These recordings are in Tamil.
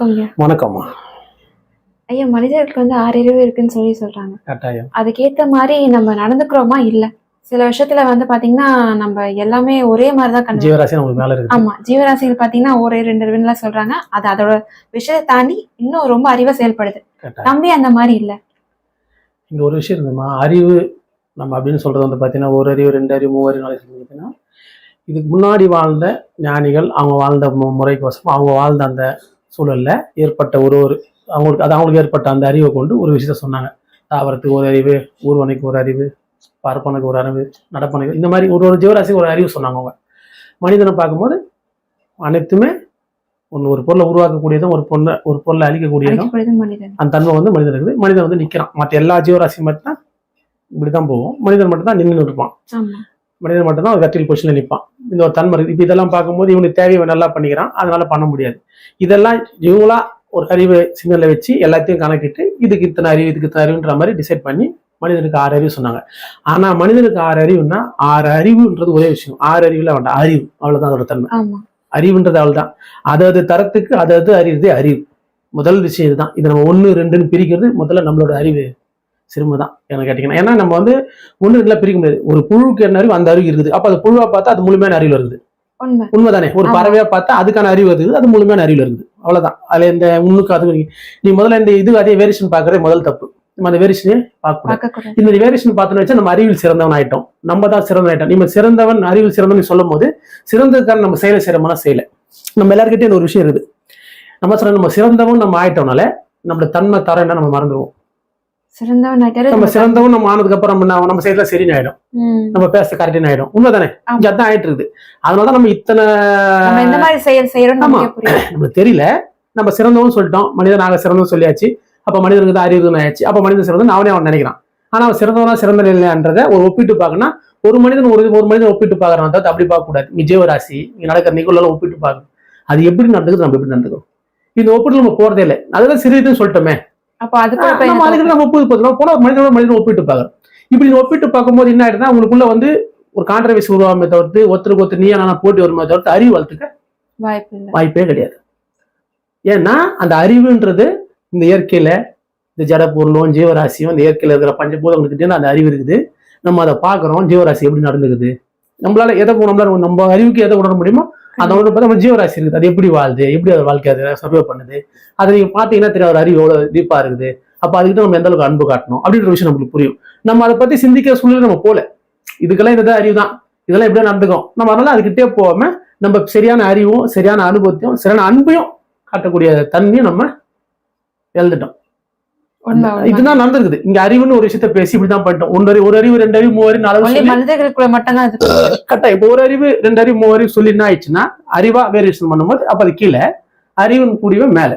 வணக்கம்மா. ஐயா மனிதர்களுக்கு வந்து ஆறறிவு இருக்குன்னு சொல்லி சொல்றாங்க. கட்டாயம். அதுக்கேத்த மாதிரி நம்ம நடந்துக்கிறோமா? இல்ல. சில விஷயத்துல வந்து பாத்தீங்கன்னா நம்ம எல்லாமே ஒரே மாதிரி தான் கண்டு ஜீவராசி நமக்கு மேல இருக்கு. ஆமா. ஜீவராசிகள் பாத்தீங்கன்னா ஒரே ரெண்டு அறிவுலாம் சொல்றாங்க. அது அதோட விஷயத்தை தாண்டி இன்னும் ரொம்ப அறிவா செயல்படுது. தம்பி அந்த மாதிரி இல்ல. இங்க ஒரு விஷயம் இருந்ததுமா அறிவு நம்ம அப்படின்னு சொல்றது வந்து பார்த்தீங்கன்னா ஒரு அறிவு ரெண்டு அறிவு மூணு அறிவு நாலு பார்த்தீங்கன்னா இதுக்கு முன்னாடி வாழ்ந்த ஞானிகள் அவங்க வாழ்ந்த மு- முறைக்கோசம் அவங்க வாழ்ந்த அந்த சூழல்ல ஏற்பட்ட ஒரு ஒரு அவங்களுக்கு அது அவங்களுக்கு ஏற்பட்ட அந்த அறிவை கொண்டு ஒரு விஷயத்த சொன்னாங்க. தாவரத்துக்கு ஒரு அறிவு ஊர்வனைக்கு ஒரு அறிவு பார்ப்பனுக்கு ஒரு அறிவு நடப்பனுக்கு இந்த மாதிரி ஒரு ஒரு ஜீவராசிக்கு ஒரு அறிவு சொன்னாங்க அவங்க. மனிதனை பார்க்கும்போது அனைத்துமே ஒன்று ஒரு பொருளை உருவாக்கக்கூடியதும் ஒரு பொருளை ஒரு பொருளை அழிக்கக்கூடியதும் அந்த தன்மை வந்து மனிதன் இருக்குது. மனிதன் வந்து நிற்கிறான் மற்ற எல்லா ஜீவராசியும் மட்டும் இப்படி தான் போகும். மனிதன் மட்டும் தான் நின்று இருப்பான் மனிதன் மட்டும் தான் வெற்றில் பொசிஷனில் நிற்பான் இந்த ஒரு தன்மை இப்போ இதெல்லாம் பார்க்கும்போது இவனுக்கு தேவையை நல்லா பண்ணிக்கிறான். அதனால பண்ண முடியாது. இதெல்லாம் இவங்களா ஒரு அறிவு சிக்னலை வச்சு எல்லாத்தையும் கணக்கிட்டு இதுக்கு இத்தனை அறிவு இதுக்கு இத்தனை அறிவுன்ற மாதிரி டிசைட் பண்ணி மனிதனுக்கு ஆறு அறிவு சொன்னாங்க. ஆனா மனிதனுக்கு ஆறு அறிவுன்னா ஆறு அறிவுன்றது ஒரே விஷயம். ஆறு அறிவுல வேண்டாம் அறிவு. அவ்வளவுதான் அதோட தன்மை. அறிவுன்றது அவ்வளவுதான் அதாவது தரத்துக்கு அதாவது அறிவுதே அறிவு. முதல் விஷயம் இதுதான். இது நம்ம ஒன்று ரெண்டுன்னு பிரிக்கிறது முதல்ல நம்மளோட அறிவு. சிறுமை தான் என்ன கேட்டீங்கன்னா. ஏன்னா நம்ம வந்து ஒன்று ரெண்டுல பிரிக்க முடியாது. ஒரு புழுக்கு என்ன அறிவு அந்த அறிவு இருக்குது. அப்போ அது புழுவா பார்த்தா அது முழுமையான அறிவு இருக்குது. உண்மை. உண்மைதானே? ஒரு. பறவையா பார்த்தா அதுக்கான அறிவு இருக்குது. அது முழுமையான அறிவு இருக்குது. அவ்வளவுதான். அதுல இந்த முன்னுக்கு அது நீ முதல்ல இந்த இது அதே வேரியேஷன் பார்க்கறது முதல் தப்பு. நம்ம அந்த வேரியேஷனே பார்க்க கூடாது. பார்க்க கூடாது இந்த வேரியேஷன் பார்த்தோன்னு வச்சா நம்ம அறிவில் சிறந்தவன் ஆயிட்டோம் நம்ம தான் சிறந்தவன் ஆயிட்டோம் நம்ம சிறந்தவன் அறிவில் சிறந்தவன் சொல்லும் போது சிறந்ததுக்கான நம்ம செயலை சிறமான செயலை நம்ம எல்லாருக்கிட்டையும் இந்த ஒரு விஷயம் இருக்குது. நம்ம சொல்ல நம்ம சிறந்தவன் நம்ம ஆயிட்டோம்னால நம்மளோட தன்மை தரம் என்ன நம்ம மறந்துடுவோம் சிறந்தவன் ஆயிட்டாரு. நம்ம சிறந்தவன் நம்ம ஆனதுக்கு அப்புறம் நம்ம நம்ம சரின்னு ஆயிடும். நம்ம பேச கரெக்டின்னு ஆயிடும். உண்மைதானே? அதான் ஆயிட்டு இருக்குது. அதனால தான் நம்ம இத்தனை எந்த மாதிரி செயல் செய்யறோம் நம்மளுக்கு தெரியல. நம்ம சிறந்தவன் சொல்லிட்டோம். மனிதனாக சிறந்தவன் சொல்லியாச்சு. அப்ப மனிதனுக்கு தான் அறிவு ஆயாச்சு அப்ப மனிதன் சிறந்தவன் அவனே அவன் நினைக்கிறான். ஆனா அவன் சிறந்தவனா சிறந்த இல்லைன்றத ஒரு ஒப்பிட்டு பார்க்கணும் ஒரு மனிதன் ஒரு ஒரு மனிதன் ஒப்பிட்டு பார்க்கறான் தவிர்த்து அப்படி பார்க்க கூடாது ஜீவராசி இங்க நடக்கிற நிகழ்வுலாம் ஒப்பிட்டு பார்க்கணும். அது எப்படி நடந்துக்குது நம்ம எப்படி நடந்துக்கிறோம் இந்த ஒப்பிட்டு நம்ம போறதே இல்லை. அதெல்லாம் சிறிதுன்னு சொல்லிட்டோமே. அப்ப அதுக்கு நம்ம அதுக்கு நம்ம ஒப்பிட்டு பார்த்தோம் போன மனிதனோட மனிதன் ஒப்பிட்டு பார்க்கறோம். இப்படி ஒப்பிட்டு பார்க்கும்போது என்ன ஆயிடுதுன்னா உங்களுக்குள்ள வந்து ஒரு கான்ட்ரவர்சி உருவாமே தவிர்த்து ஒருத்தருக்கு ஒருத்தர் நீ நான் போட்டி வருமே தவிர்த்து அறிவு வளர்த்துக்க வாய்ப்பு கிடையாது. ஏன்னா அந்த அறிவுன்றது இந்த இயற்கையில இந்த ஜட பொருளும் ஜீவராசியும் இந்த இயற்கையில இருக்கிற பஞ்சபூதங்கள்கிட்ட அந்த அறிவு இருக்குது. நம்ம அதை பார்க்குறோம். ஜீவராசி எப்படி நடந்துக்குது? நம்மளால எதை நம்மளால நம்ம அறிவுக்கு எதை உணர முடியுமோ அந்த உணர்வு பார்த்தா நம்ம ஜீவராசி இருக்குது. அது எப்படி வாழுது? எப்படி அது வாழ்க்கை அதை சர்வே பண்ணுது? அதை நீங்க பார்த்தீங்கன்னா தெரியும் ஒரு அறிவு எவ்வளவு டீப்பா இருக்குது. அப்ப அதுக்கு நம்ம எந்த அளவுக்கு அன்பு காட்டணும்? அப்படின்ற விஷயம் நம்மளுக்கு புரியும். நம்ம அதை பத்தி சிந்திக்கிற சூழ்நிலை நம்ம போல இதுக்கெல்லாம் இதுதான் அறிவு தான் இதெல்லாம் எப்படியா நடந்துக்கும். நம்ம அதனால அதுக்கிட்டே போகாம நம்ம சரியான அறிவும் சரியான அனுபவத்தையும் சரியான அன்பையும் காட்டக்கூடிய தன்மையும் நம்ம எழுந்துட்டோம் இதுதான் நடந்திருக்குது. இங்க அறிவுன்னு ஒரு விஷயத்த பேசி இப்படிதான் பண்ணிட்டோம். ஒன்று அறிவு ஒரு அறிவு ரெண்டு அறிவு மூணு அறிவு நாலு மனிதர்களுக்குள்ள மட்டும்தான் கரெக்டா. இப்போ ஒரு அறிவு ரெண்டு அறிவு மூணு அறிவு சொல்லி என்ன ஆயிடுச்சுன்னா அறிவா வேரியேஷன் பண்ணும்போது அப்ப அது கீழே அறிவின் கூடியவே மேல.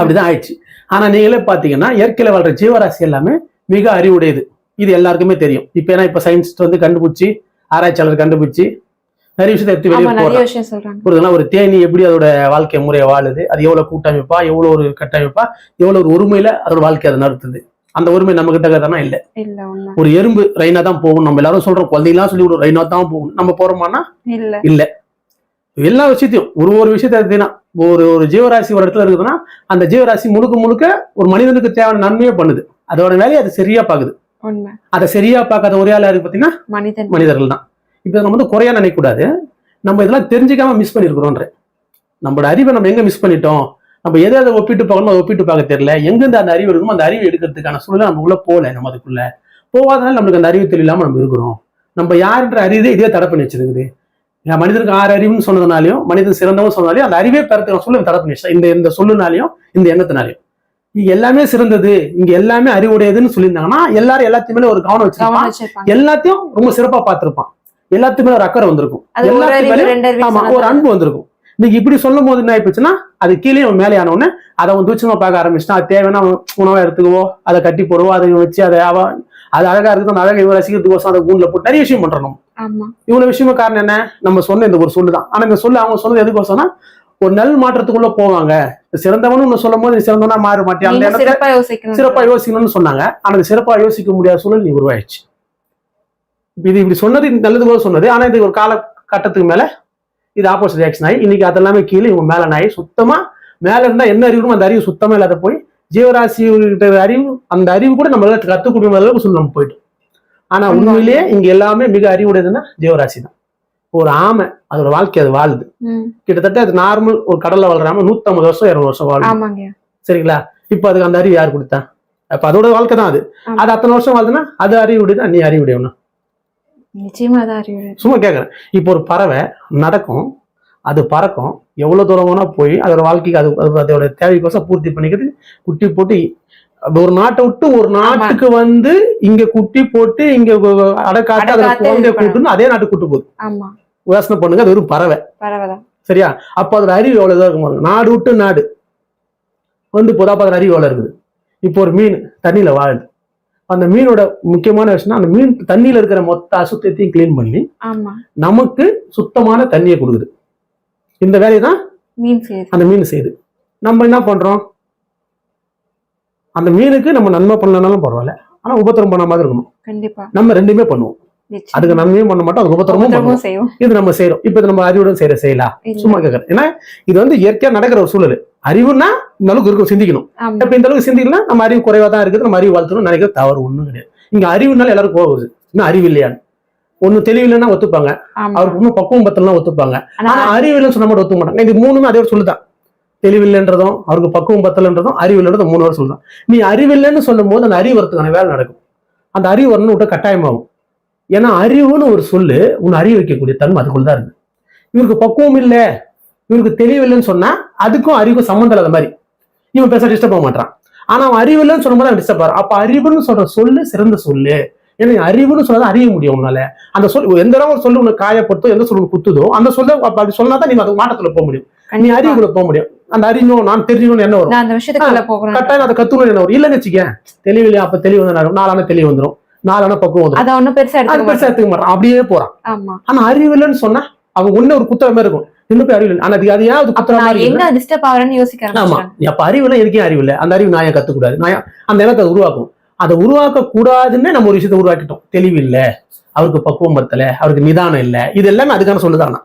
அப்படிதான் ஆயிடுச்சு. ஆனா நீங்களே பாத்தீங்கன்னா இயற்கையில வாழ்ற ஜீவராசி எல்லாமே மிக அறிவுடையது. இது எல்லாருக்குமே தெரியும். இப்ப ஏன்னா இப்ப சயின்ஸ் வந்து கண்டுபிடிச்சி ஆராய்ச்சியாளர் கண்டுபிடிச்சி நிறைய விஷயத்தை எடுத்து வெளியே சொல்றாங்க. புரியுதுங்களா? ஒரு தேனி எப்படி அதோட வாழ்க்கை முறையை வாழுது அது எவ்வளவு கூட்டமைப்பா எவ்வளவு ஒரு கட்டமைப்பா எவ்வளவு ஒரு ஒருமையில அதோட வாழ்க்கை அதை நடத்துது. அந்த ஒருமை நம்ம கிட்ட தானே இல்ல. ஒரு எறும்பு ரைனா தான் போகும் நம்ம எல்லாரும் சொல்றோம். குழந்தைங்களாம் சொல்லி விடுறோம் ரைனா தான் போகும் நம்ம போறோமானா இல்ல. எல்லா விஷயத்தையும் ஒரு ஒரு விஷயத்த எடுத்தீங்கன்னா ஒரு ஒரு ஜீவராசி ஒரு இடத்துல இருக்குதுன்னா அந்த ஜீவராசி முழுக்க முழுக்க ஒரு மனிதனுக்கு தேவையான நன்மையை பண்ணுது. அதோட வேலையை அது சரியா பாக்குது அதை சரியா பார்க்காத ஒரே ஆளா இருக்கு பாத்தீங்கன்னா மனிதர்கள் தான். இப்போ நம்ம வந்து குறையா நினைக்கக்கூடாது. நம்ம இதெல்லாம் தெரிஞ்சுக்காம மிஸ் பண்ணிருக்கிறோன்ற நம்மளோட அறிவை நம்ம எங்க மிஸ் பண்ணிட்டோம்? நம்ம எதை அதை ஒப்பிட்டு பார்க்கணும் ஒப்பிட்டு பார்க்க தெரியல. எங்கிருந்து அந்த அறிவு இருக்குமோ அந்த அறிவு எடுக்கிறதுக்கான சூழ்நிலை நம்ம உள்ள போகல நம்ம அதுக்குள்ள. போகாதனால நம்மளுக்கு அந்த அறிவு இல்லாம நம்ம இருக்கிறோம். நம்ம யாருன்ற அறிவே இதே தடை பண்ணி வச்சிருக்குது. மனிதனுக்கு ஆறு அறிவுன்னு சொன்னதுனாலையும் மனிதன் சிறந்தவன் சொன்னாலையும் அந்த அறிவே பெறத்துக்கு சொல்ல தடை பண்ணி. இந்த இந்த சொல்லுனாலையும் இந்த எண்ணத்தினாலையும் இங்க எல்லாமே சிறந்தது. இங்க எல்லாமே அறிவுடையதுன்னு சொல்லியிருந்தாங்கன்னா எல்லாரும் எல்லாத்தையுமே ஒரு கவனம் வச்சிருப்பான். எல்லாத்தையும் ரொம்ப சிறப்பா பார்த்திருப்பான். எல்லாத்துக்குமே ஒரு அக்கறை வந்திருக்கும். அது ஒரு ஆமா. அன்பு வந்திருக்கும். இன்னைக்கு இப்படி சொல்லும் போது என்ன ஆயிப்போச்சுன்னா அது கீழே அவன் மேலே ஆனவுடனே அதை அவன் தூச்சமா பார்க்க ஆரம்பிச்சிட்டான். அது தேவைன்னா உணவை எடுத்துக்குவோ அதை கட்டி போடுவோ அதை வச்சு அதை அவ அது அழகா இருக்குது அந்த அழகை இவன் ரசிக்கிறதுக்கோசம் அதை கூண்டுல போட்டு நிறைய விஷயம் பண்றோம் இவ்வளவு விஷயமும் காரணம் என்ன? நம்ம சொன்ன இந்த ஒரு சொல்லு தான் ஆனா இந்த சொல்லு அவங்க சொன்னது எதுக்கோசம்னா ஒரு நல் மாற்றத்துக்குள்ள போவாங்க. சிறந்தவனு ஒண்ணு சொல்லும் போது சிறந்தவனா மாற நீங்க எண்ணத்துல சிறப்பா யோசிக்கணும். சிறப்பா யோசிக்கணும்னு சொன்னாங்க. ஆனா சிறப்பா யோசிக்க முடியாத சூழல் நீ உருவாயிடுச்சு. இது இப்படி சொன்னது நல்லது போல சொன்னது. ஆனா இது ஒரு கால கட்டத்துக்கு மேல இது ஆப்போசிட் ரியாக்ஷன் ஆகி இன்னைக்கு அதெல்லாமே கீழே இவங்க மேல ஆகி சுத்தமா மேல இருந்தா என்ன அறிவு இருக்கணுமோ அந்த அறிவு சுத்தமா இல்லாத போய் ஜீவராசி கிட்ட அறிவு அந்த அறிவு கூட நம்மளால கத்துக்கூடிய அளவுக்கு சொல்லி நம்ம போயிட்டோம். ஆனா. உண்மையிலேயே இங்க எல்லாமே மிக அறிவுடையதுன்னா ஜீவராசி தான் ஒரு ஆமை அதோட வாழ்க்கை அது வாழுது. கிட்டத்தட்ட அது நார்மல் ஒரு கடல்ல வளராம நூத்தம்பது வருஷம் இருநூறு வருஷம் ஆமாங்க சரிங்களா? இப்ப அதுக்கு அந்த அறிவு யார் கொடுத்தா? அப்ப அதோட வாழ்க்கை தான் அது. அது அத்தனை வருஷம் வாழ்துன்னா அது அறிவுடையது நீ அறிவுடையவனா? நிச்சயமா தான் அறிவு சும்மா கேட்குறேன் இப்போ ஒரு பறவை நடக்கும் அது பறக்கும் எவ்வளவு தூரம் வேணா போய் அதோட வாழ்க்கைக்கு அது அது அதோட தேவைக்கோசம் பூர்த்தி பண்ணிக்கிட்டு குட்டி போட்டு ஒரு நாட்டை விட்டு ஒரு நாட்டுக்கு வந்து இங்க குட்டி போட்டு இங்க அடக்காட்டு அடக்காத்து குழந்தைய. கூட்டுன்னு அதே நாட்டுக்கு கூட்டு போகுது. யோசனை பண்ணுங்க அது ஒரு பறவை. சரியா? அப்போ அதோட அறிவு எவ்வளவு இதாக இருக்கும். நாடு விட்டு நாடு. வந்து போதா அதோட அறிவு எவ்வளவு இருக்குது? இப்போ ஒரு மீன் தண்ணியில வாழுது. அந்த மீனோட முக்கியமான விஷயம் அந்த மீன் தண்ணியில இருக்கிற மொத்த அசுத்தத்தையும் க்ளீன் பண்ணி நமக்கு சுத்தமான தண்ணியை கொடுக்குது. இந்த வேலையை தான் அந்த மீன் செய்யுது. நம்ம என்ன பண்றோம்? அந்த மீனுக்கு நம்ம நன்மை பண்ணலனாலும் பரவாயில்ல. ஆனா உபத்திரம் பண்ண மாதிரி இருக்கணும். கண்டிப்பா. நம்ம ரெண்டுமே பண்ணுவோம். அதுக்கு நன்மையும் பண்ண மாட்டோம்? அதுக்கு உபத்திரமும் செய்வோம். இது நம்ம செய்யறோம் இப்ப இது நம்ம அறிவுடன் செய்யற செய்யலாம். சும்மா கேட்கறேன் ஏன்னா இது வந்து இயற்கையா நடக்கிற ஒரு சூழல். அறிவுன்னா இந்த அளவுக்கு இருக்கும் சிந்திக்கணும். இப்ப இந்த அளவுக்கு சிந்திக்கலாம் நம்ம அறிவு குறைவா தான் இருக்குது. நம்ம அறிவு வளர்த்தணும் நினைக்கிறது தவறு ஒண்ணும் கிடையாது. இங்க அறிவுனால எல்லாரும் கோவம் வருது. இன்னும் அறிவு இல்லையான்னு. ஒண்ணு தெளிவில்லைன்னா ஒத்துப்பாங்க. அவருக்கு இன்னும் பக்குவம் பத்தலாம் ஒத்துப்பாங்க. ஆனா ஆனா அறிவில்லைன்னு சொன்னா மட்டும் ஒத்துக்க மாட்டாங்க. இது மூணுமே அதே ஒரு சொல்லுதான். தெளிவில்லைன்றதும் அவருக்கு பக்குவம் பத்தலன்றதும் அறிவில்லைன்றதும் மூணு வரை சொல்லுதான். நீ அறிவில்லைன்னு சொல்லும் போது அந்த அறிவு வரதுக்கான வேலை நடக்கும். அந்த அறிவு வரணும் விட்ட கட்டாயமாகும். ஏன்னா அறிவுன்னு ஒரு சொல்லு உன்னை அறிவு வைக்கக்கூடிய தன்மை அதுக்குள்ள தான் இருக்கு. இவருக்கு பக்குவம் இல்ல இவருக்கு தெளிவில்லைன்னு சொன்னா அதுக்கும் அறிவுக்கும் சம்மந்தம் இல்லாத மாதிரி. இவன் பேச டிஸ்டர்ப் ஆக மாட்டான் ஆனா அவன் அறிவில்லைன்னு சொல்லும் போது டிஸ்டர்ப் ஆகும் அப்ப அறிவுன்னு சொல்ற சொல்லு சிறந்த சொல்லு. ஏன்னா அறிவுன்னு சொன்னா அறிய முடியும் உன்னால. அந்த சொல் எந்த தடவை ஒரு சொல்லு உனக்கு காயப்படுத்தோ எந்த சொல்லு குத்துதோ அந்த சொல்ல அப்ப அப்படி சொன்னா தான் நீ அது மாட்டத்துல போக முடியும். நீ. அறிவுக்குள்ள போக முடியும். அந்த அறியணும் நான் தெரிஞ்சுக்கணும் என்ன வரும்? அந்த விஷயத்துக்குள்ள போகணும். கட்டாயம் அதை கத்துக்கணும் என்ன வரும்? இல்லைன்னு வச்சுக்க தெளிவில்லையா அப்ப தெளிவு வந்து நாளான தெளிவு வந்துடும் நாளான பக்குவம் அத ஒண்ணும் பெருசா அது பெருசா எடுத்துக்க மாட்டான். அப்படியே போறான். ஆனா அறிவில்லைன்னு சொன்னா அவன் ஒண்ணு ஒரு குத்துற மாதிரி இருக்கும். இன்னும் போய் ஆனா அது அது ஏன் அது நான் மாதிரி எங்க டிஸ்டர்ப் ஆகுறேன்னு யோசிக்க ஆமா. அப்ப அறிவுல இருக்கே அறிவு இல்லை? அந்த அறிவு நான் கத்துக்கூடாது? நான் அந்த இடத்தை உருவாக்கும். அதை உருவாக்க கூடாதுன்னு நம்ம ஒரு விஷயத்தை உருவாக்கிட்டோம். தெளிவு இல்ல. அவருக்கு பக்குவம் பத்தல அவருக்கு நிதானம் இல்ல. இது எல்லாமே அதுக்கான சொல்லுதானா?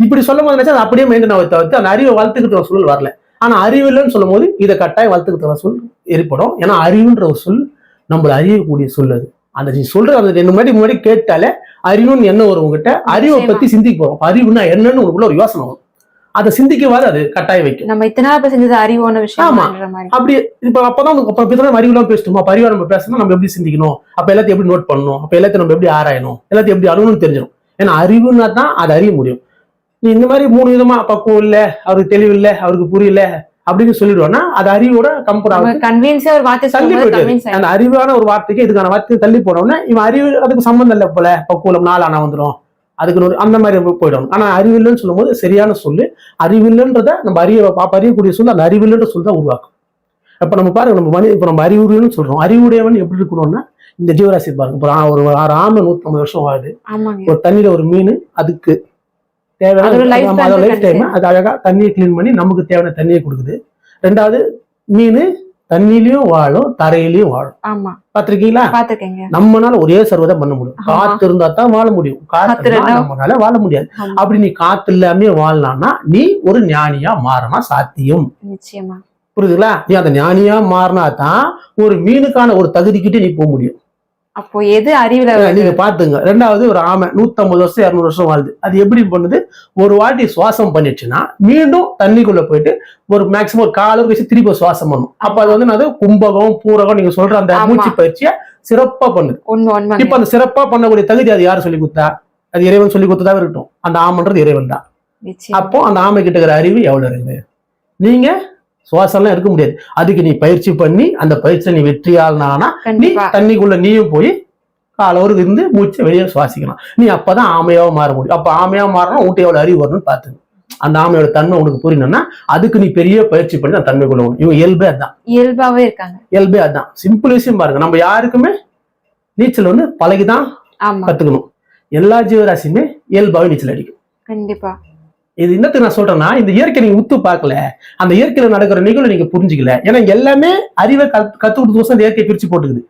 இப்படி சொல்லும் போது நினைச்சா அது அப்படியே மெயின்டைன் தவிர்த்து அந்த அறிவை வளர்த்துக்கிட்டு ஒரு சூழல் வரல. ஆனா அறிவு இல்லைன்னு சொல்லும் போது இதை கட்டாயம் வளர்த்துக்கிட்டு சொல் ஏற்படும். ஏன்னா அறிவுன்ற ஒரு சொல் நம்மள அறியக்கூடிய சொல் அது. அந்த நீ சொல்ற அந்த ரெண்டு முன்னாடி முன்னாடி கேட்டாலே அறிவுன்னு என்ன வரும் உங்ககிட்ட? அறிவை. பத்தி சிந்திக்க போறோம். அறிவுன்னா என்னன்னு உங்களுக்குள்ள ஒரு யோசனை வரும். அதை சிந்திக்கவாது அது கட்டாயம் வைக்கும். நம்ம இத்தனை நாள் செஞ்சது அறிவான விஷயம் ஆமா. அப்படி இப்ப அப்பதான் உனக்கு அப்ப இப்பதான் அறிவுலாம் பேசணுமா அறிவா நம்ம பேசணும் நம்ம எப்படி சிந்திக்கணும்? அப்ப எல்லாத்தையும் எப்படி நோட் பண்ணணும்? அப்ப எல்லாத்தையும் நம்ம எப்படி ஆராயணும்? எல்லாத்தையும் எப்படி அணுகணும்னு தெரிஞ்சிடும். ஏன்னா அறிவுனா தான் அதை அறிய முடியும். நீ இந்த மாதிரி மூணு விதமா பக்குவம் இல்ல அவருக்கு தெளிவு இல்ல அவருக்கு புரியல அப்படின்னு சொல்லிடுவோம்னா அது அறிவோட கம்பேர் ஆகும். கன்வின்ஸா ஒரு வார்த்தை தள்ளி அந்த அறிவான ஒரு வார்த்தைக்கு இதுக்கான வார்த்தையை தள்ளி போனோம்னா இவன் அறிவு அதுக்கு சம்பந்தம் இல்லை போல. பக்குவம் நாளானா வந்துடும் அதுக்கு ஒரு அந்த மாதிரி போயிடும். ஆனா அறிவில்லைன்னு சொல்லும்போது சரியான சொல்லு. அறிவில்லைன்றத நம்ம அறிய அறியக்கூடிய சொல்லு அந்த அறிவில்லைன்ற சொல் தான் உருவாக்கும். அப்ப நம்ம பாருங்க நம்ம மனி இப்ப நம்ம அறிவுடையன்னு சொல்றோம். அறிவுடையவன் எப்படி இருக்கணும்னா இந்த ஜீவராசி பாருங்க. இப்ப ஆ- ஒரு ஆறு ஆமை வருஷம் ஆகுது ஒரு தண்ணியில ஒரு மீன் அதுக்கு தேவையான லைஃப் டைம் அது அழகா தண்ணியை க்ளீன் பண்ணி நமக்கு தேவையான தண்ணியை கொடுக்குது. ரெண்டாவது மீன் தண்ணியிலயும் வாழும் தரையிலயும் வாழும். பாத்திருக்கீங்களா நம்மனால ஒரே சர்வதை பண்ண முடியும். காத்து இருந்தா தான் வாழ முடியும். காத்து நம்மளால வாழ முடியாது. அப்படி நீ காத்து இல்லாம வாழலாம்னா நீ ஒரு ஞானியா மாறினா சாத்தியம். நிச்சயமா. புரியுதுங்களா? நீ அந்த ஞானியா மாறினா தான் ஒரு மீனுக்கான ஒரு தகுதிக்கிட்டே நீ போக முடியும். அப்போ எது அறிவுல நீங்க பாத்துங்க. ரெண்டாவது ஒரு ஆமை நூத்தம்பது வருஷம் இருநூறு வருஷம் வாழுது. அது எப்படி பண்ணுது? ஒரு வாட்டி சுவாசம் பண்ணிடுச்சுன்னா மீண்டும் தண்ணிக்குள்ள போயிட்டு ஒரு மேக்சிமம் காலம் கழிச்சு திருப்பி சுவாசம் பண்ணும். அப்ப அது வந்து என்னது? கும்பகம் பூரகம் நீங்க சொல்ற அந்த. மூச்சு பயிற்சியை சிறப்பா பண்ணுது. இப்ப அந்த சிறப்பா பண்ணக்கூடிய தகுதி அது யார் சொல்லி கொடுத்தா? அது இறைவன் சொல்லி கொடுத்ததா இருக்கட்டும். அந்த ஆமன்றது இறைவன் தான் அப்போ அந்த ஆமை கிட்ட இருக்கிற அறிவு எவ்வளவு இருக்குது நீங்க சுவாசம்லாம் எடுக்க முடியாது. அதுக்கு நீ பயிற்சி பண்ணி அந்த பயிற்சியை நீ வெற்றியாளனானா நீ தண்ணிக்குள்ள நீயும் போய் காலவருக்கு இருந்து மூச்சை வெளியே சுவாசிக்கலாம். நீ அப்பதான் ஆமையாவா மாற முடியும். அப்ப ஆமையா மாறணும் உன்ட்டு எவ்வளவு அறிவு வரணும்னு பாத்துங்க அந்த ஆமையோட தன்மை உனக்கு புரியணும்னா அதுக்கு நீ பெரிய பயிற்சி பண்ணி அந்த தன்மைக்குள்ள வரணும் இவங்க இயல்பே அதான். இயல்பாவே இருக்காங்க. இயல்பே அதான். சிம்பிள் விஷயம் பாருங்க. நம்ம யாருக்குமே நீச்சல் வந்து பழகிதான் கத்துக்கணும். எல்லா ஜீவராசியுமே இயல்பாவே நீச்சல் அடிக்கும். கண்டிப்பா. இது என்னத்துக்கு நான் சொல்றேன்னா இந்த இயற்கை நீங்க உத்து பார்க்கல. அந்த இயற்கையில நடக்கிற நிகழ்வு நீங்க புரிஞ்சுக்கல. ஏன்னா எல்லாமே அறிவை கத்து கொடுத்து இந்த இயற்கை பிரிச்சு போட்டுக்குது.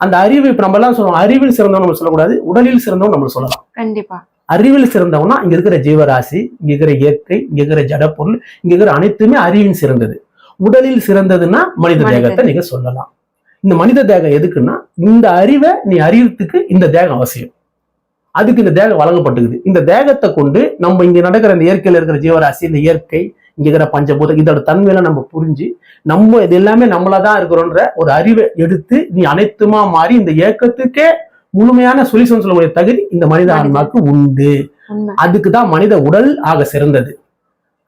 அந்த அறிவு இப்ப நம்ம எல்லாம் சொல்றோம் அறிவில் சிறந்தவன் நம்ம சொல்லக்கூடாது உடலில் சிறந்தவன் நம்ம சொல்லலாம். கண்டிப்பா. அறிவில் சிறந்தவனா இங்க இருக்கிற ஜீவராசி இங்க இருக்கிற இயற்கை இங்க இருக்கிற ஜடப்பொருள் இங்க இருக்கிற அனைத்துமே அறிவின் சிறந்தது. உடலில் சிறந்ததுன்னா மனித மனித தேகத்தை நீங்க சொல்லலாம். இந்த மனித தேகம் எதுக்குன்னா இந்த அறிவை நீ அறியறதுக்கு இந்த தேகம் அவசியம். அதுக்கு இந்த தேகம் வழங்கப்பட்டுக்குது. இந்த தேகத்தை கொண்டு நம்ம இங்க நடக்கிற இந்த இயற்கையில இருக்கிற ஜீவராசி இந்த இயற்கை இங்க இருக்கிற பஞ்சபூதம் இதோட தன்மையெல்லாம் நம்ம புரிஞ்சு நம்ம இது எல்லாமே நம்மளாதான் இருக்கிறோன்ற ஒரு அறிவை எடுத்து நீ அனைத்துமா மாறி இந்த இயக்கத்துக்கே முழுமையான சொல்யூஷன் சொல்லக்கூடிய தகுதி இந்த மனித. ஆன்மாக்கு உண்டு. உண்மை. அதுக்கு தான் மனித உடல் ஆக சிறந்தது.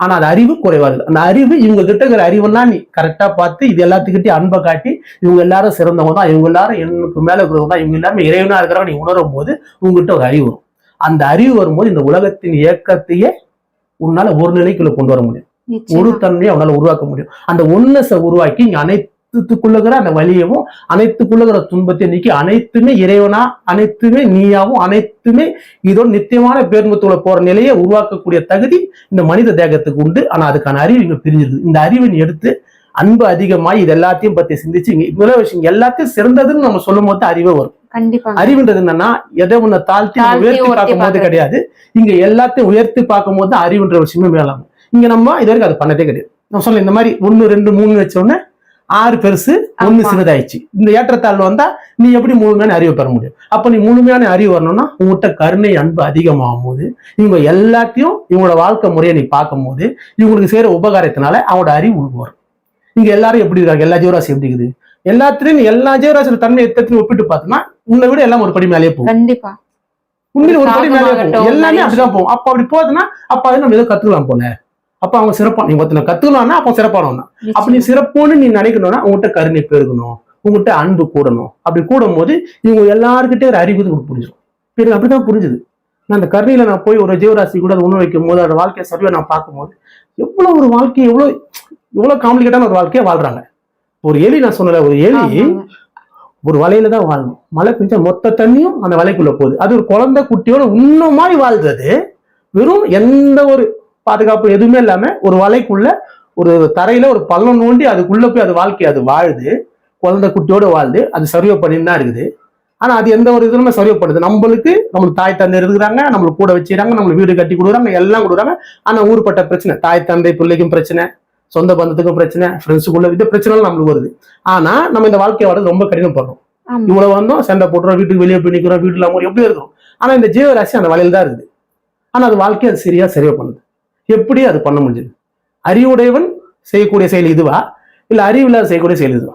ஆனா அது அறிவு குறைவா இருக்கு அந்த அறிவு இவங்க கிட்ட இருக்கிற அறிவெல்லாம் நீ கரெக்டா பார்த்து இது எல்லாத்துக்கிட்டையும் அன்பை காட்டி இவங்க எல்லாரும் சிறந்தவங்க தான் இவங்க எல்லாரும் எனக்கு மேல இருக்கிறவங்க தான் இவங்க எல்லாமே இறைவனா இருக்கிறவங்க நீ உணரும் போது உங்ககிட்ட ஒரு அறிவு வரும். அந்த அறிவு வரும்போது இந்த உலகத்தின் இயக்கத்தையே உன்னால ஒரு நிலைக்குள்ள கொண்டு வர முடியும். ஒரு தன்மையை அவனால உருவாக்க முடியும். அந்த ஒன்னஸை உருவாக்கி இங்க அனைத்துக்குள்ளுகிற அந்த வலியவும் அனைத்துக்குள்ளுகிற துன்பத்தை நீக்கி அனைத்துமே இறைவனா அனைத்துமே நீயாவும் அனைத்துமே இதோட நித்தியமான பேர்மத்தோட போற நிலையை உருவாக்கக்கூடிய தகுதி இந்த மனித தேகத்துக்கு உண்டு. ஆனா அதுக்கான அறிவு இங்க பிரிஞ்சிருக்கு இந்த அறிவை நீ எடுத்து அன்பு அதிகமாய் இது எல்லாத்தையும் பத்தி சிந்திச்சு இவ்வளவு விஷயம் எல்லாத்தையும் சிறந்ததுன்னு நம்ம சொல்லும் போது அறிவே வரும். அறிவுன்றது என்னன்னா எதை ஒண்ணு தாழ்த்தி நம்ம உயர்த்தி பார்க்கும் போது. கிடையாது. இங்க எல்லாத்தையும் உயர்த்தி பார்க்கும் போது அறிவுன்ற விஷயமே மேலாகும். இங்க நம்ம இது வரைக்கும் அது பண்ணதே கிடையாது. நான் சொல்ல இந்த மாதிரி ஒண்ணு ரெண்டு மூணு வச்ச உடனே ஆறு பெருசு ஒண்ணு ஆமா. சிறிதாயிடுச்சு இந்த ஏற்றத்தாழ்வு வந்தா நீ எப்படி முழுமையான அறிவு பெற முடியும்? அப்ப நீ முழுமையான அறிவு வரணும்னா உங்ககிட்ட கருணை அன்பு அதிகமாகும் போது இவங்க எல்லாத்தையும் இவங்களோட வாழ்க்கை முறையை நீ பார்க்கும் போது இவங்களுக்கு செய்யற உபகாரத்தினால அவங்களோட அறிவு வரும். இங்க எல்லாரும் எப்படி இருக்காங்க? எல்லா ஜீவராசி எப்படி இருக்குது? எல்லாத்துலயும் எல்லா ஜீவராசியோட தன்மை எத்தனையும் ஒப்பிட்டு பார்த்தோம்னா உன்னை விட எல்லாம் ஒரு படி மேலேயே போகும். கண்டிப்பா. உண்மையில ஒரு படி மேலே போகும். சாபமாகட்டும், எல்லாமே அப்படிதான் போகும். அப்ப அப்படி போகுதுன்னா அப்ப அது நம்ம ஏதோ கத்துக்கலாம் போல? அப்ப அவங்க சிறப்பா நீ ஒருத்தனை கத்துக்கலாம்னா அப்ப சிறப்பானவன் அப்ப நீ. சிறப்புன்னு நீ நினைக்கணும்னா உங்ககிட்ட கருணை பெருகணும். உங்ககிட்ட அன்பு கூடணும். அப்படி கூடும் போது இவங்க எல்லாருக்கிட்டே ஒரு அறிவு புரிஞ்சிடும் எனக்கு அப்படிதான் புரிஞ்சுது. நான் அந்த கருணையில நான் போய் ஒரு ஜீவராசி கூட அதை உணவு வைக்கும் போது அதோட வாழ்க்கையை சரியா நான் பார்க்கும்போது எவ்வளவு ஒரு வாழ்க்கை எவ்வளவு எவ்வளவு காம்ப்ளிகேட்டான ஒரு வாழ்க்கையை வாழ்றாங்க. ஒரு எலி நான் சொன்னல ஒரு எலி. ஒரு வலையில தான் வாழணும் மழை பெஞ்சா மொத்த தண்ணியும் அந்த வலைக்குள்ள போகுது. அது ஒரு குழந்தை குட்டியோட இன்னும் மாதிரி வாழ்றது. வெறும் எந்த ஒரு பாதுகாப்பு எதுவுமே இல்லாம ஒரு வலைக்குள்ள ஒரு தரையில ஒரு பள்ளம் நோண்டி அதுக்குள்ள போய் அது வாழ்க்கை அது வாழுது. குழந்தை குட்டியோட வாழுது அது சர்வே பண்ணிட்டு தான் இருக்குது. ஆனா அது எந்த ஒரு இதுலுமே சர்வே பண்ணுது. நம்மளுக்கு நம்மளுக்கு தாய் தந்தை இருக்கிறாங்க நம்மளுக்கு கூட வச்சுக்கிறாங்க நம்மளுக்கு வீடு கட்டி கொடுக்குறாங்க எல்லாம் கொடுக்குறாங்க. ஆனா ஊர்பட்ட பிரச்சனை தாய் தந்தை பிள்ளைக்கும் பிரச்சனை சொந்த பந்தத்துக்கும் பிரச்சனை ஃப்ரெண்ட்ஸுக்குள்ள இது பிரச்சனை நம்மளுக்கு வருது. ஆனா நம்ம இந்த வாழ்க்கையை வாழ்றது ரொம்ப கடினப்படுறோம். இவ்வளவு வந்தோம் சண்டை போட்டுறோம் வீட்டுக்கு வெளியே போய் நிக்கிறோம் வீட்டுல எப்படி இருக்கும் ஆனா இந்த ஜீவராசி அந்த வலையில தான் இருக்குது. ஆனா அது வாழ்க்கையை அது சரியா சரியா பண்ணுது. எப்படி அது பண்ண முடியுது அறிவுடையவன் செய்யக்கூடிய செயல் இதுவா? இல்ல அறிவில்லாத செய்யக்கூடிய செயல் இதுவா?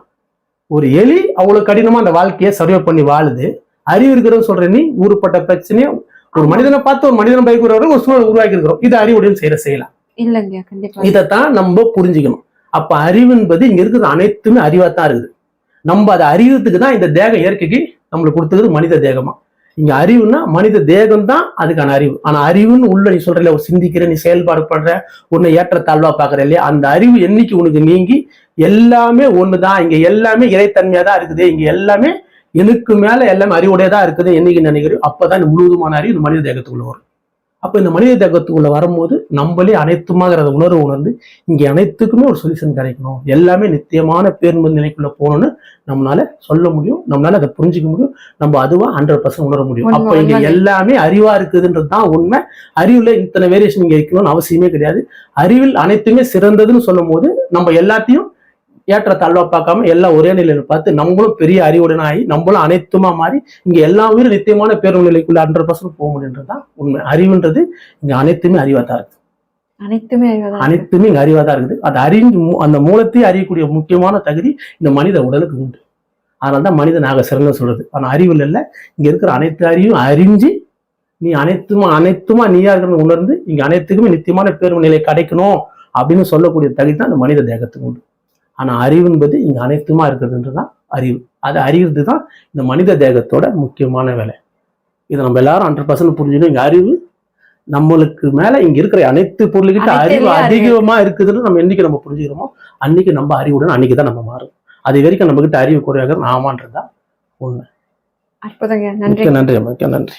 ஒரு எலி அவ்வளவு கடினமா அந்த வாழ்க்கையை சர்வே பண்ணி வாழுது. அறிவு இருக்கிறவன் சொல்ற நீ ஊருப்பட்ட பிரச்சனையை ஒரு மனிதனை பார்த்து ஒரு மனிதனை பயக்கிறவர்கள் ஒரு சூழல் உருவாக்கி இருக்கிறோம். இது அறிவுடையவன் செய்யற செயலாம் இல்லைங்க கண்டிப்பா. இதைத்தான் நம்ம புரிஞ்சுக்கணும். அப்ப அறிவு என்பது இங்க இருக்கிறது அனைத்துமே அறிவா தான் இருக்குது. நம்ம அதை அறிவுறதுக்கு தான் இந்த தேக இயற்கைக்கு நம்மளுக்கு கொடுத்தது மனித தேகமா? இங்க அறிவுன்னா மனித தேகம் தான் அதுக்கான அறிவு. ஆனா அறிவுன்னு உள்ள நீ சொல்ற ஒரு சிந்திக்கிற நீ செயல்பாடு பண்ற உன்னை ஏற்ற தாழ்வா பாக்குற இல்லையா? அந்த அறிவு என்னைக்கு உனக்கு நீங்கி எல்லாமே ஒண்ணுதான். இங்க எல்லாமே இறைத்தன்மையா தான் இருக்குது. இங்க எல்லாமே எனக்கு மேல எல்லாமே அறிவுடையதா இருக்குது. என்னைக்கு நினைக்கிறோம் அப்பதான் முழுவதுமான அறிவு மனித தேகத்துக்குள்ள வரும். அப்ப இந்த மனித தேகத்துக்குள்ள வரும்போது நம்மளே அனைத்துமாகிறத உணர்வு உணர்ந்து இங்க அனைத்துக்குமே ஒரு சொல்யூஷன் கிடைக்கணும். எல்லாமே நித்தியமான பேருந்து நிலைக்குள்ள போகணும்னு நம்மளால சொல்ல முடியும். நம்மளால அதை புரிஞ்சுக்க முடியும். நம்ம அதுவா ஹண்ட்ரட் பர்சன்ட் உணர முடியும். அப்ப இங்க. எல்லாமே அறிவா இருக்குதுன்றது தான் உண்மை. அறிவுல இத்தனை வேரியேஷன் இங்க இருக்கணும்னு அவசியமே கிடையாது. அறிவில் அனைத்துமே சிறந்ததுன்னு சொல்லும் போது நம்ம எல்லாத்தையும் ஏற்ற தாழ்வா பார்க்காம எல்லாம் ஒரே நிலையில பார்த்து நம்மளும் பெரிய அறிவுடன் ஆகி நம்மளும் அனைத்துமா மாறி இங்க எல்லா உயிரும் நித்தியமான பேருந்து நிலைக்குள்ள ஹண்ட்ரட் பர்சன்ட் போக முடியுன்றதுதான் உண்மை. அறிவுன்றது இங்க அனைத்துமே அறிவா தான் இருக்கு அனைத்துமே. அனைத்துமே இங்க அறிவா தான் இருக்குது. அது அறிஞ்சு அந்த மூலத்தை அறியக்கூடிய முக்கியமான தகுதி இந்த மனித உடலுக்கு உண்டு. அதனால தான் மனித நாக சிறந்த சொல்றது. ஆனா அறிவில் இல்ல. இங்க இருக்கிற அனைத்து அறிவும் அறிஞ்சு நீ அனைத்துமா அனைத்துமா நீயா இருக்கிறது உணர்ந்து இங்க அனைத்துக்குமே நித்தியமான பேர்வு நிலை கிடைக்கணும் அப்படின்னு சொல்லக்கூடிய தகுதி தான் இந்த மனித தேகத்துக்கு உண்டு. ஆனா அறிவு என்பது இங்க அனைத்துமா இருக்கிறதுன்றதுதான் அறிவு. அது அறிகிறது தான் இந்த மனித தேகத்தோட முக்கியமான வேலை. இதை நம்ம எல்லாரும் ஹண்ட்ரட் பர்சன்ட் புரிஞ்சுக்கணும். இங்க அறிவு நம்மளுக்கு மேல இங்க இருக்கிற அனைத்து பொருள்கிட்ட அறிவு அதிகமா இருக்குதுன்னு நம்ம என்னைக்கு நம்ம புரிஞ்சுக்கிறோமோ அன்னைக்கு நம்ம அறிவுடன் அன்னைக்கு தான் நம்ம மாறும். அது வரைக்கும் நம்ம கிட்ட அறிவு குறையாக ஆமான்றதா அற்புதங்க. நன்றி. நன்றி நன்றி.